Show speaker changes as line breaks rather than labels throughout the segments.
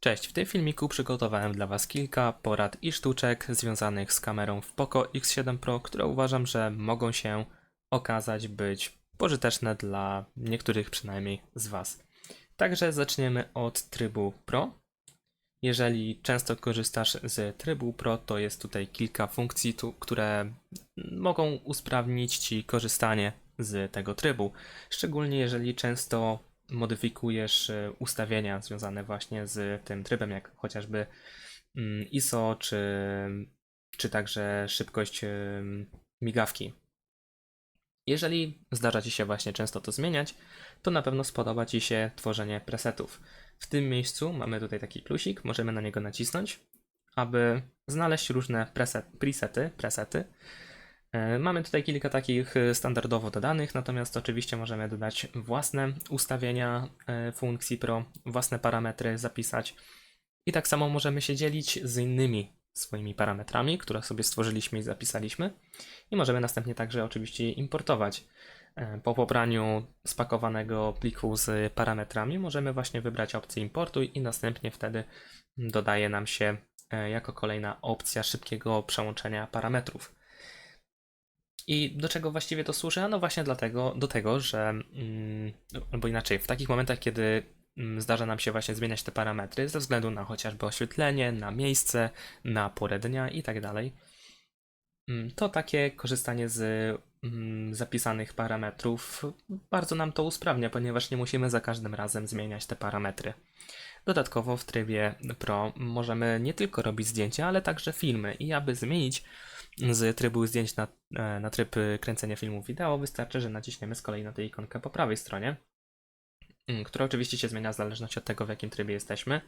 Cześć, w tym filmiku przygotowałem dla Was kilka porad i sztuczek związanych z kamerą w Poco X7 Pro, które uważam, że mogą się okazać być pożyteczne dla niektórych przynajmniej z Was. Także zaczniemy od trybu Pro. Jeżeli często korzystasz z trybu Pro, to jest tutaj kilka funkcji, które mogą usprawnić Ci korzystanie z tego trybu. Szczególnie jeżeli często modyfikujesz e, ustawienia związane właśnie z tym trybem, jak chociażby mm, ISO, czy, czy także szybkość em, migawki. Jeżeli zdarza Ci się właśnie często to zmieniać, to na pewno spodoba Ci się tworzenie presetów. W tym miejscu mamy tutaj taki plusik, możemy na niego nacisnąć, aby znaleźć różne preset, presety, presety. E, Mamy tutaj kilka takich e, standardowo dodanych, natomiast oczywiście możemy dodać własne ustawienia e, funkcji Pro, własne parametry zapisać. I tak samo możemy się dzielić z innymi swoimi parametrami, które sobie stworzyliśmy i zapisaliśmy. I możemy następnie także oczywiście importować. Po pobraniu spakowanego pliku z parametrami możemy właśnie wybrać opcję importuj i następnie wtedy dodaje nam się jako kolejna opcja szybkiego przełączenia parametrów. I do czego właściwie to służy? No właśnie dlatego, do tego, że, mm, albo inaczej, w takich momentach, kiedy mm, zdarza nam się właśnie zmieniać te parametry ze względu na chociażby oświetlenie, na miejsce, na porę dnia i tak dalej, mm, to takie korzystanie z zapisanych parametrów bardzo nam to usprawnia, ponieważ nie musimy za każdym razem zmieniać te parametry. Dodatkowo w trybie Pro możemy nie tylko robić zdjęcia, ale także filmy. I aby zmienić z trybu zdjęć na, e, na tryb y, kręcenia filmu wideo, wystarczy, że naciśniemy z kolei na tę ikonkę po prawej stronie, mm, która oczywiście się zmienia w zależności od tego, w jakim trybie jesteśmy.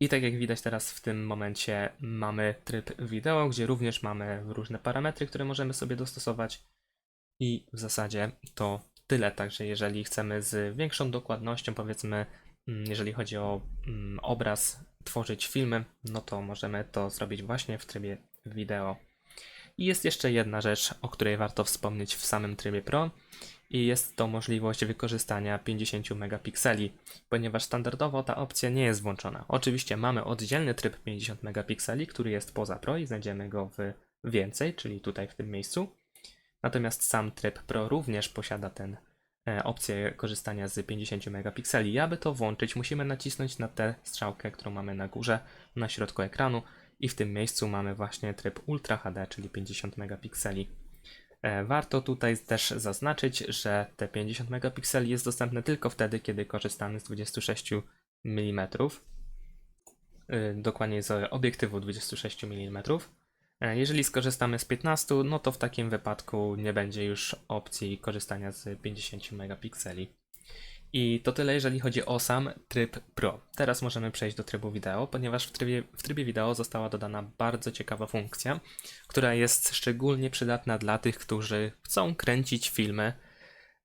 I tak jak widać teraz w tym momencie mamy tryb wideo, gdzie również mamy różne parametry, które możemy sobie dostosować. I w zasadzie to tyle. Także jeżeli chcemy z większą dokładnością, powiedzmy, mm, jeżeli chodzi o mm, obraz, tworzyć filmy, no to możemy to zrobić właśnie w trybie wideo. I jest jeszcze jedna rzecz, o której warto wspomnieć w samym trybie Pro i jest to możliwość wykorzystania 50 megapikseli, ponieważ standardowo ta opcja nie jest włączona. Oczywiście mamy oddzielny tryb 50 megapikseli, który jest poza Pro i znajdziemy go w więcej, czyli tutaj w tym miejscu. Natomiast sam tryb Pro również posiada ten e, opcję korzystania z 50 megapikseli. I aby to włączyć, musimy nacisnąć na tę strzałkę, którą mamy na górze, na środku ekranu i w tym miejscu mamy właśnie tryb Ultra HD, czyli 50 megapikseli. E, Warto tutaj też zaznaczyć, że te 50 megapikseli jest dostępne tylko wtedy, kiedy korzystamy z 26 mm. y, Dokładnie z obiektywu 26 mm. E, Jeżeli skorzystamy z 15, no to w takim wypadku nie będzie już opcji korzystania z 50 megapikseli. I to tyle, jeżeli chodzi o sam tryb Pro. Teraz możemy przejść do trybu wideo, ponieważ w trybie, w trybie wideo została dodana bardzo ciekawa funkcja, która jest szczególnie przydatna dla tych, którzy chcą kręcić filmy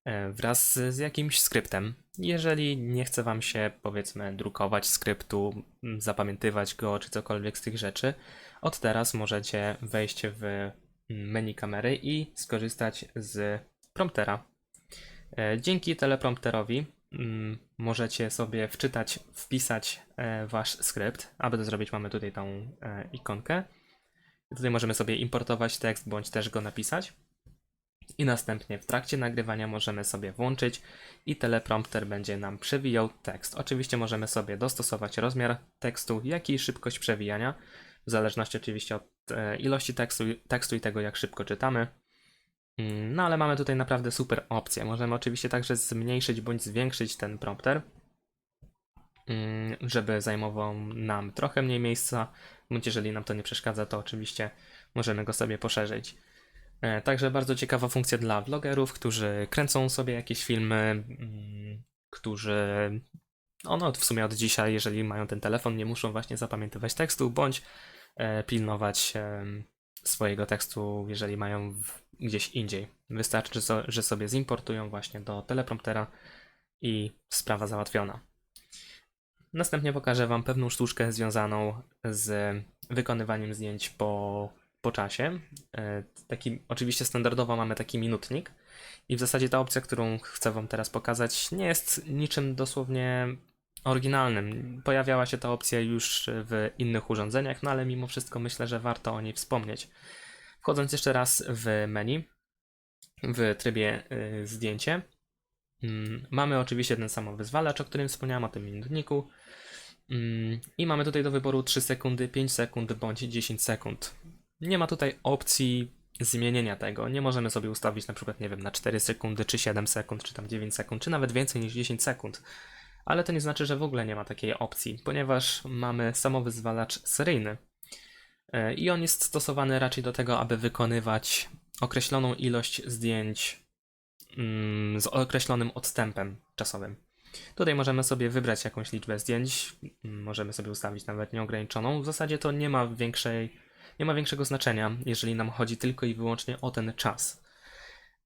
e, wraz z, jakimś skryptem. Jeżeli nie chce Wam się, powiedzmy, drukować skryptu, zapamiętywać go czy cokolwiek z tych rzeczy, od teraz możecie wejść w menu kamery i skorzystać z promptera. E, Dzięki teleprompterowi możecie sobie wczytać, wpisać e, wasz skrypt. Aby to zrobić, mamy tutaj tą e, ikonkę. Tutaj możemy sobie importować tekst, bądź też go napisać. I następnie w trakcie nagrywania możemy sobie włączyć i teleprompter będzie nam przewijał tekst. Oczywiście możemy sobie dostosować rozmiar tekstu, jak i szybkość przewijania, w zależności oczywiście od e, ilości tekstu, tekstu i tego, jak szybko czytamy. Mm, No ale mamy tutaj naprawdę super opcję. Możemy oczywiście także zmniejszyć bądź zwiększyć ten prompter, mm, żeby zajmował nam trochę mniej miejsca, bądź jeżeli nam to nie przeszkadza, to oczywiście możemy go sobie poszerzyć. E, Także bardzo ciekawa funkcja dla vlogerów, którzy kręcą sobie jakieś filmy, mm, którzy no, no w sumie od dzisiaj, jeżeli mają ten telefon, nie muszą właśnie zapamiętywać tekstu, bądź e, pilnować swojego tekstu, jeżeli mają w, gdzieś indziej. Wystarczy, że so- że sobie zimportują właśnie do telepromptera i sprawa załatwiona. Następnie pokażę Wam pewną sztuczkę związaną z wykonywaniem zdjęć po, po czasie. E, Taki, oczywiście standardowo mamy taki minutnik i w zasadzie ta opcja, którą chcę Wam teraz pokazać, nie jest niczym dosłownie oryginalnym. Pojawiała się ta opcja już w innych urządzeniach, no ale mimo wszystko myślę, że warto o niej wspomnieć. Wchodząc jeszcze raz w menu, w trybie y, zdjęcie, mm, mamy oczywiście ten sam wyzwalacz, o którym wspomniałem, o tym minutniku. Mm, I mamy tutaj do wyboru 3 sekundy, 5 sekund bądź 10 sekund. Nie ma tutaj opcji zmienienia tego. Nie możemy sobie ustawić na przykład, nie wiem, na 4 sekundy, czy 7 sekund, czy tam 9 sekund, czy nawet więcej niż 10 sekund. Ale to nie znaczy, że w ogóle nie ma takiej opcji, ponieważ mamy samowyzwalacz seryjny. E, I on jest stosowany raczej do tego, aby wykonywać określoną ilość zdjęć mm, z określonym odstępem czasowym. Tutaj możemy sobie wybrać jakąś liczbę zdjęć, mm, możemy sobie ustawić nawet nieograniczoną. W zasadzie to nie ma większej, nie ma większego znaczenia, jeżeli nam chodzi tylko i wyłącznie o ten czas.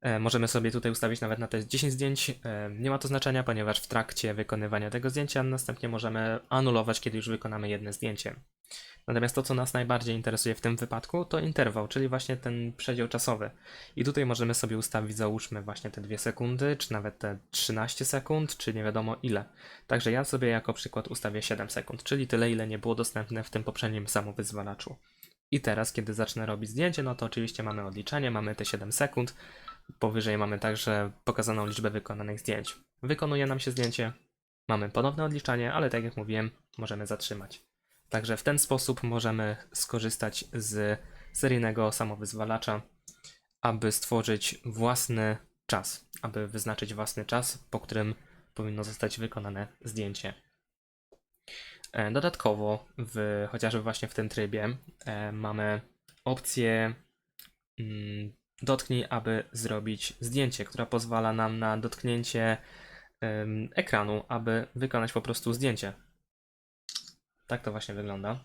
E, Możemy sobie tutaj ustawić nawet na te 10 zdjęć. E, Nie ma to znaczenia, ponieważ w trakcie wykonywania tego zdjęcia następnie możemy anulować, kiedy już wykonamy jedno zdjęcie. Natomiast to, co nas najbardziej interesuje w tym wypadku, to interwał, czyli właśnie ten przedział czasowy. I tutaj możemy sobie ustawić, załóżmy, właśnie te 2 sekundy, czy nawet te 13 sekund, czy nie wiadomo ile. Także ja sobie jako przykład ustawię 7 sekund, czyli tyle, ile nie było dostępne w tym poprzednim samowyzwalaczu. I teraz, kiedy zacznę robić zdjęcie, no to oczywiście mamy odliczanie, mamy te 7 sekund. Powyżej mamy także pokazaną liczbę wykonanych zdjęć. Wykonuje nam się zdjęcie, mamy ponowne odliczanie, ale tak jak mówiłem, możemy zatrzymać. Także w ten sposób możemy skorzystać z seryjnego samowyzwalacza, aby stworzyć własny czas, aby wyznaczyć własny czas, po którym powinno zostać wykonane zdjęcie. E, Dodatkowo, w, chociażby właśnie w tym trybie, e, mamy opcję mm, dotknij, aby zrobić zdjęcie, która pozwala nam na dotknięcie ekranu, aby wykonać po prostu zdjęcie. Tak to właśnie wygląda.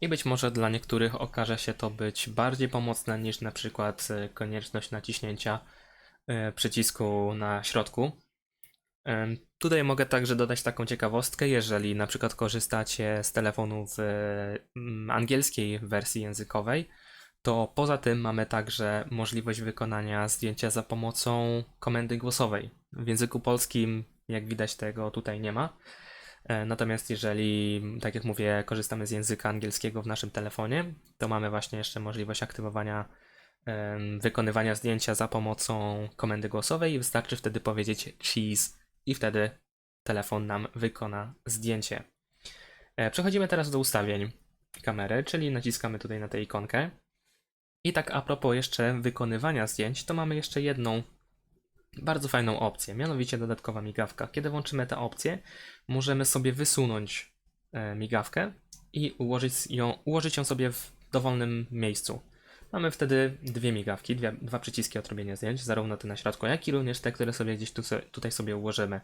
I być może dla niektórych okaże się to być bardziej pomocne niż na przykład e, konieczność naciśnięcia e, przycisku na środku. Tutaj mogę także dodać taką ciekawostkę, jeżeli na przykład korzystacie z telefonu w mm, angielskiej wersji językowej, to poza tym mamy także możliwość wykonania zdjęcia za pomocą komendy głosowej. W języku polskim, jak widać, tego tutaj nie ma. E, Natomiast jeżeli, tak jak mówię, korzystamy z języka angielskiego w naszym telefonie, to mamy właśnie jeszcze możliwość aktywowania wykonywania zdjęcia za pomocą komendy głosowej i wystarczy wtedy powiedzieć cheese i wtedy telefon nam wykona zdjęcie. E, Przechodzimy teraz do ustawień kamery, czyli naciskamy tutaj na tę ikonkę. I tak a propos jeszcze wykonywania zdjęć, to mamy jeszcze jedną bardzo fajną opcję, mianowicie dodatkowa migawka. Kiedy włączymy tę opcję, możemy sobie wysunąć e, migawkę i ułożyć ją, ułożyć ją sobie w dowolnym miejscu. Mamy wtedy dwie migawki, dwie, dwa przyciski odrobienia zdjęć, zarówno te na środku, jak i również te, które sobie gdzieś tu, tutaj sobie ułożymy.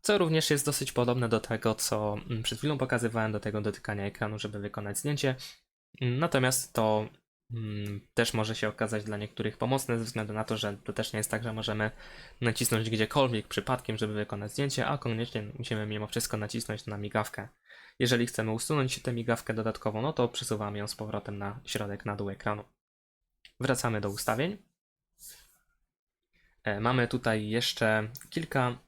Co również jest dosyć podobne do tego, co mm, przed chwilą pokazywałem, do tego dotykania ekranu, żeby wykonać zdjęcie. Natomiast to też może się okazać dla niektórych pomocne, ze względu na to, że to też nie jest tak, że możemy nacisnąć gdziekolwiek przypadkiem, żeby wykonać zdjęcie, a koniecznie musimy mimo wszystko nacisnąć na migawkę. Jeżeli chcemy usunąć tę migawkę dodatkową, no to przesuwamy ją z powrotem na środek, na dół ekranu. Wracamy do ustawień. E, Mamy tutaj jeszcze kilka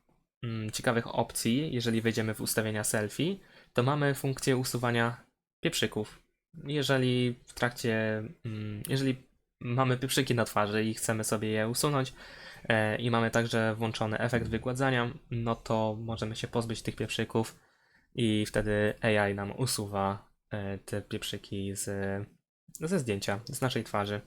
mm, ciekawych opcji. Jeżeli wejdziemy w ustawienia selfie, to mamy funkcję usuwania pieprzyków. Jeżeli w trakcie, mm, jeżeli mamy pieprzyki na twarzy i chcemy sobie je usunąć e, i mamy także włączony efekt wygładzania, no to możemy się pozbyć tych pieprzyków i wtedy AI nam usuwa e, te pieprzyki z, ze zdjęcia, z naszej twarzy.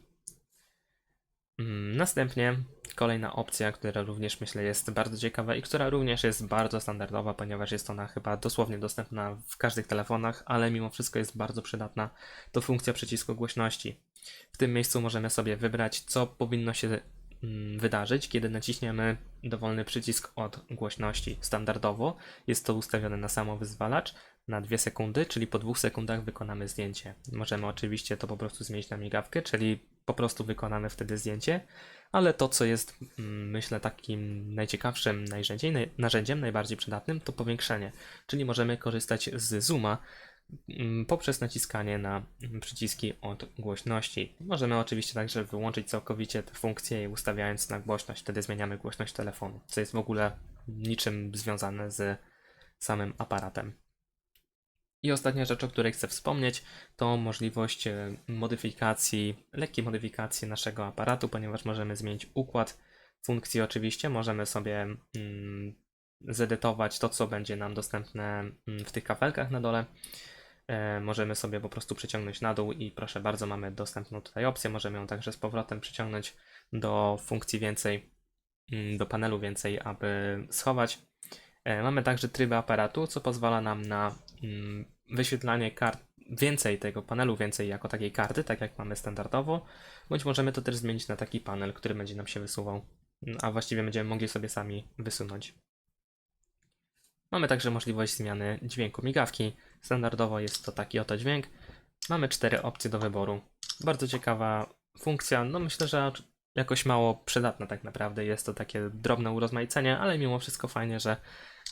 Mm, Następnie kolejna opcja, która również myślę jest bardzo ciekawa i która również jest bardzo standardowa, ponieważ jest ona chyba dosłownie dostępna w każdych telefonach, ale mimo wszystko jest bardzo przydatna, to funkcja przycisku głośności. W tym miejscu możemy sobie wybrać, co powinno się mm, wydarzyć, kiedy naciśniemy dowolny przycisk od głośności. Standardowo jest to ustawione na samowyzwalacz na 2 sekundy, czyli po 2 sekundach wykonamy zdjęcie. Możemy oczywiście to po prostu zmienić na migawkę, czyli po prostu wykonamy wtedy zdjęcie, ale to, co jest mm, myślę takim najciekawszym narzędziem, narzędziem najbardziej przydatnym, to powiększenie, czyli możemy korzystać z zooma mm, poprzez naciskanie na mm, przyciski od głośności. Możemy oczywiście także wyłączyć całkowicie te funkcje ustawiając na głośność, wtedy zmieniamy głośność telefonu, co jest w ogóle niczym związane z samym aparatem. I ostatnia rzecz, o której chcę wspomnieć, to możliwość e, modyfikacji, lekkiej modyfikacji naszego aparatu, ponieważ możemy zmienić układ funkcji oczywiście, możemy sobie mm, zedytować to, co będzie nam dostępne mm, w tych kafelkach na dole. E, możemy sobie po prostu przyciągnąć na dół i proszę bardzo, mamy dostępną tutaj opcję. Możemy ją także z powrotem przyciągnąć do funkcji więcej, mm, do panelu więcej, aby schować. E, Mamy także tryby aparatu, co pozwala nam na mm, wyświetlanie kart, więcej tego panelu, więcej jako takiej karty, tak jak mamy standardowo, bądź możemy to też zmienić na taki panel, który będzie nam się wysuwał, mm, a właściwie będziemy mogli sobie sami wysunąć. Mamy także możliwość zmiany dźwięku migawki. Standardowo jest to taki oto dźwięk. Mamy cztery opcje do wyboru. Bardzo ciekawa funkcja, no myślę, że jakoś mało przydatna tak naprawdę. Jest to takie drobne urozmaicenie, ale mimo wszystko fajnie, że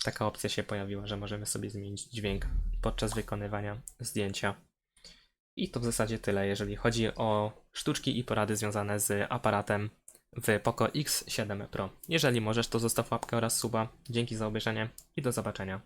taka opcja się pojawiła, że możemy sobie zmienić dźwięk podczas wykonywania zdjęcia. I to w zasadzie tyle, jeżeli chodzi o sztuczki i porady związane z aparatem w Poco X7 Pro. Jeżeli możesz, to zostaw łapkę oraz suba. Dzięki za obejrzenie i do zobaczenia.